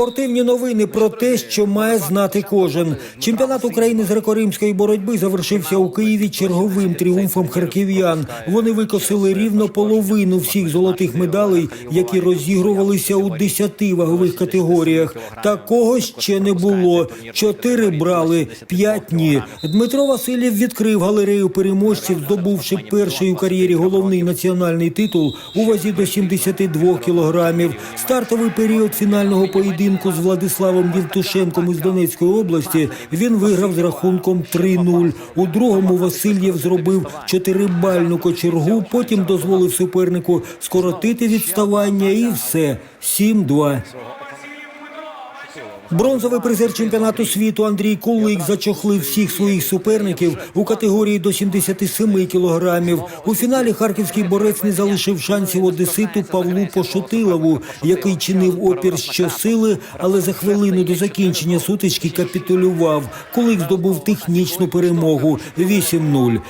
Спортивні новини про те, що має знати кожен. Чемпіонат України з греко-римської боротьби завершився у Києві черговим тріумфом харків'ян. Вони викосили рівно половину всіх золотих медалей, які розігрувалися у 10 вагових категоріях. Такого ще не було. Чотири брали, п'ять ні. Дмитро Васильєв відкрив галерею переможців, здобувши перший у кар'єрі головний національний титул у вазі до 72 кілограмів. Стартовий період фінального поєдинку з Владиславом Євтушенком із Донецької області він виграв з рахунком 3-0. У другому Васильєв зробив чотирибальну кочергу, потім дозволив супернику скоротити відставання і все 7-2. Бронзовий призер чемпіонату світу Андрій Кулик зачохлив всіх своїх суперників у категорії до 77 кілограмів. У фіналі харківський борець не залишив шансів одеситу Павлу Пошутилову, який чинив опір щосили, але за хвилину до закінчення сутички капітулював. Кулик здобув технічну перемогу 8-0.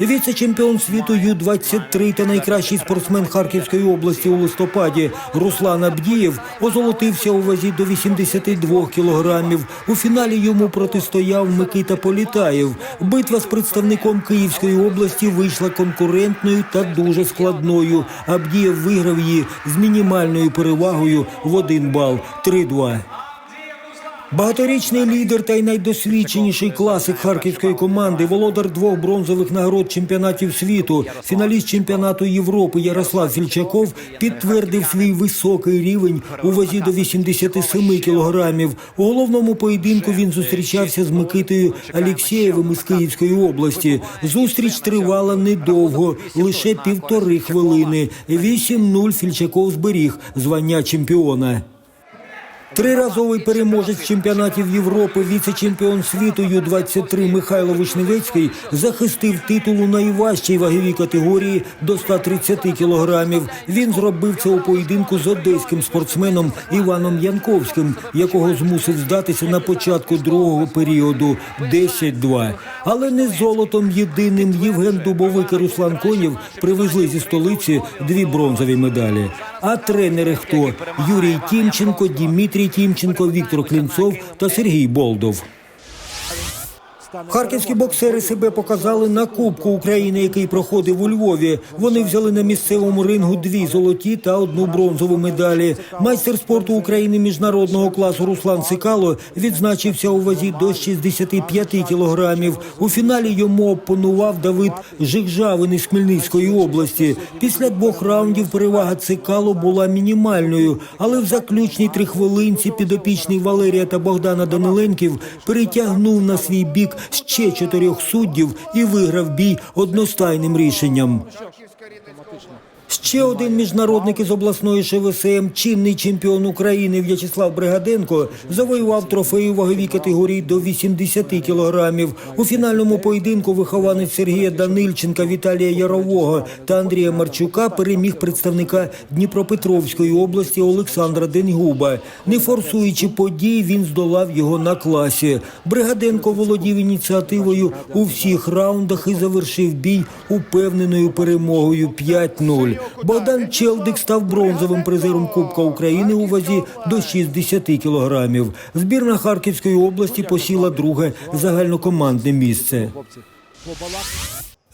Віце-чемпіон світу Ю-23 та найкращий спортсмен Харківської області у листопаді Руслан Абдієв озолотився у вазі до 82 кілограмів. У фіналі йому протистояв Микита Політаєв. Битва з представником Київської області вийшла конкурентною та дуже складною. Абдієв виграв її з мінімальною перевагою в один бал 3-2. Багаторічний лідер та й найдосвідченіший класик харківської команди, володар двох бронзових нагород чемпіонатів світу, фіналіст чемпіонату Європи Ярослав Фільчаков підтвердив свій високий рівень у вазі до 87 кілограмів. У головному поєдинку він зустрічався з Микитою Алєксєєвим із Київської області. Зустріч тривала недовго, лише півтори хвилини. 8-0 Фільчаков зберіг звання чемпіона. Триразовий переможець чемпіонатів Європи, віце-чемпіон світу Ю-23 Михайло Вишневецький захистив титул у найважчій ваговій категорії до 130 кілограмів. Він зробив це у поєдинку з одеським спортсменом Іваном Янковським, якого змусив здатися на початку другого періоду 10-2. Але не золотом єдиним Євген Дубовик і Руслан Конєв привезли зі столиці дві бронзові медалі. А тренери хто? Юрій Тімченко, Дмитрій Тімченко, Віктор Клінцов та Сергій Болдов. Харківські боксери себе показали на Кубку України, який проходив у Львові. Вони взяли на місцевому рингу дві золоті та одну бронзову медалі. Майстер спорту України міжнародного класу Руслан Сикало відзначився у вазі до 65 кілограмів. У фіналі йому опонував Давид Жигжавин із Хмельницької області. Після двох раундів перевага Цикало була мінімальною, але в заключній трихвилинці підопічний Валерія та Богдана Даниленків перетягнув на свій бік ще чотирьох суддів і виграв бій одностайним рішенням. Ще один міжнародник із обласної ШВСМ, чинний чемпіон України В'ячеслав Бригаденко, завоював трофей у ваговій категорії до 80 кілограмів. У фінальному поєдинку вихованець Сергія Данильченка, Віталія Ярового та Андрія Марчука переміг представника Дніпропетровської області Олександра Денгуба. Не форсуючи подій, він здолав його на класі. Бригаденко володів ініціативою у всіх раундах і завершив бій упевненою перемогою 5-0. Богдан Челдик став бронзовим призером Кубка України у вазі до 60 кілограмів. Збірна Харківської області посіла друге загальнокомандне місце.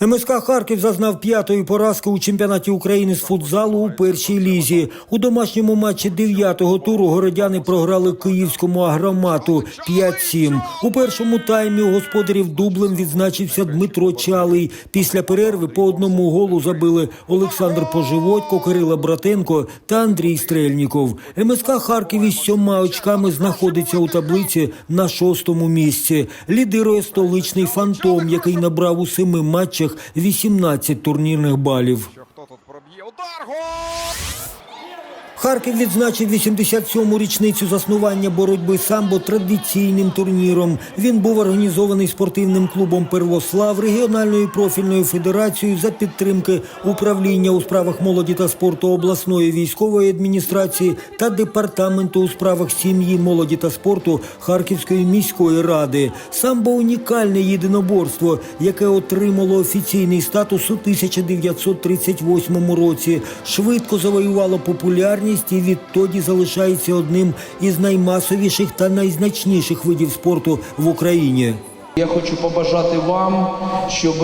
МСК Харків зазнав п'ятої поразки у чемпіонаті України з футзалу у першій лізі. У домашньому матчі дев'ятого туру городяни програли київському агромату 5-7. У першому таймі у господарів дублем відзначився Дмитро Чалий. Після перерви по одному голу забили Олександр Поживодько, Кирила Братенко та Андрій Стрельніков. МСК Харків із сьома очками знаходиться у таблиці на шостому місці. Лідирує столичний фантом, який набрав у семи матчах 18 турнірних балів. Що Хто тут проб'є? Удар! Гол! Харків відзначив 87-му річницю заснування боротьби самбо традиційним турніром. Він був організований спортивним клубом Первослав, регіональною профільною федерацією за підтримки управління у справах молоді та спорту обласної військової адміністрації та департаменту у справах сім'ї, молоді та спорту Харківської міської ради. Самбо унікальне єдиноборство, яке отримало офіційний статус у 1938 році. Швидко завоювало популярність і відтоді залишається одним із наймасовіших та найзначніших видів спорту в Україні. Я хочу побажати вам, щоб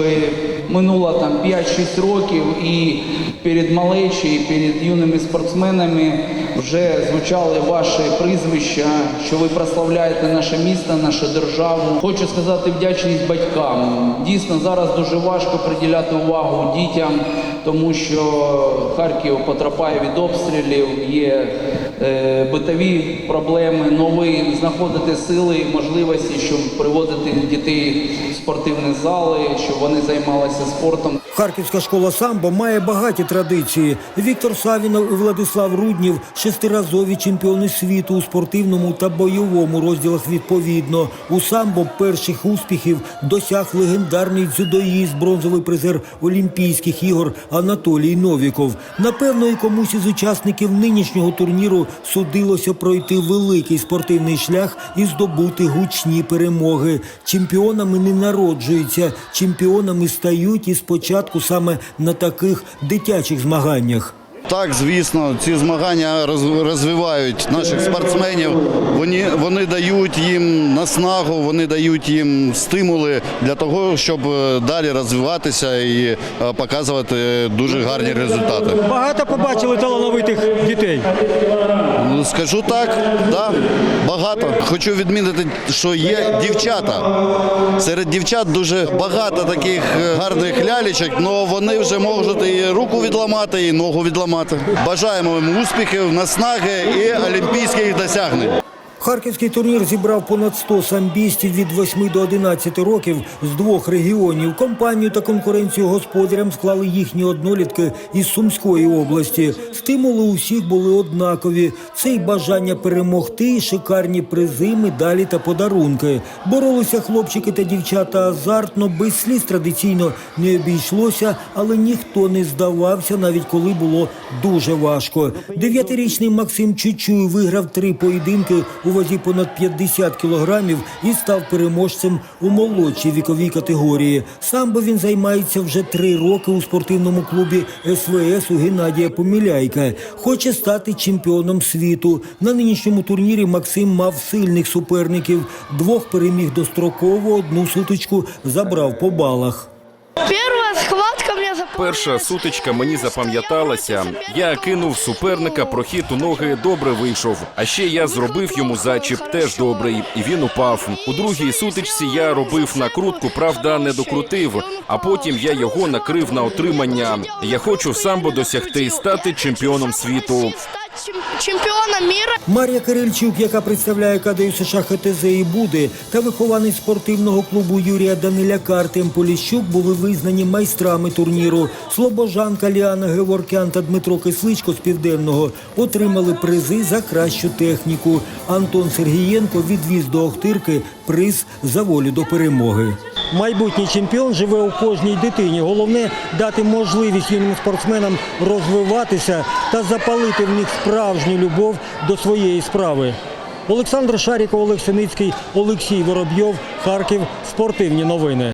минуло там 5-6 років і перед малечі, і перед юними спортсменами вже звучали ваші прізвища, що ви прославляєте наше місто, нашу державу. Хочу сказати вдячність батькам. Дійсно, зараз дуже важко приділяти увагу дітям, тому що Харків потрапляє від обстрілів, є е, битові проблеми, нові знаходити сили і можливості, щоб приводити дітей в спортивні зали, щоб вони займалися спортом. Харківська школа самбо має багаті традиції. Віктор Савінов і Владислав Руднів шестиразові чемпіони світу у спортивному та бойовому розділах відповідно. У самбо перших успіхів досяг легендарний дзюдоїст, бронзовий призер Олімпійських ігор Анатолій Новіков. Напевно, і комусь із учасників нинішнього турніру судилося пройти великий спортивний шлях і здобути гучні перемоги. Чемпіонами не народжуються, чемпіонами стають і спочатку саме на таких дитячих змаганнях. Так, звісно, ці змагання розвивають наших спортсменів. Вони, вони дають їм наснагу, вони дають їм стимули для того, щоб е, далі розвиватися і е, показувати дуже гарні результати. Багато побачили. Ну, Скажу так, да, багато. Хочу відмітити, що є дівчата. Серед дівчат дуже багато таких е, гарних лялечок, але вони вже можуть і руку відламати, і ногу відламати. Бажаємо їм успіхів, наснаги і олімпійських досягнень. Харківський турнір зібрав понад 100 самбістів від 8 до 11 років з двох регіонів. Компанію та конкуренцію господарям склали їхні однолітки із Сумської області. Стимули у всіх були однакові. Це й бажання перемогти, шикарні призи, медалі та подарунки. Боролися хлопчики та дівчата азартно, без сліз традиційно не обійшлося, але ніхто не здавався, навіть коли було дуже важко. Дев'ятирічний Максим Чучуй виграв три поєдинки у вазі понад 50 кілограмів і став переможцем у молодшій віковій категорії. Самбо він займається вже три роки у спортивному клубі СВС у Геннадія Поміляйка. Хоче стати чемпіоном світу. На нинішньому турнірі Максим мав сильних суперників. Двох переміг достроково, одну сутичку забрав по балах. Перша сутичка мені запам'яталася. Я кинув суперника, прохід у ноги добре вийшов. А ще я зробив йому зачіп теж добрий, і він упав. У другій сутичці я робив накрутку, правда, не докрутив. А потім я його накрив на отримання. Я хочу самбо досягти стати чемпіоном світу. Стати чем- чемпіоном міра. Марія Кирильчук, яка представляє КДЮ США ХТЗ і Буди, та вихованець спортивного клубу Юрія Даниляка Артем Поліщук були визнані майстрами турніру. Слобожанка Ліана Геворкян та Дмитро Кисличко з Південного отримали призи за кращу техніку. Антон Сергієнко відвіз до Охтирки приз за волю до перемоги. Майбутній чемпіон живе у кожній дитині. Головне дати можливість юним спортсменам розвиватися та запалити в них справжню любов до своєї справи. Олександр Шаріков, Олег Синицький, Олексій Воробйов, Харків. Спортивні новини.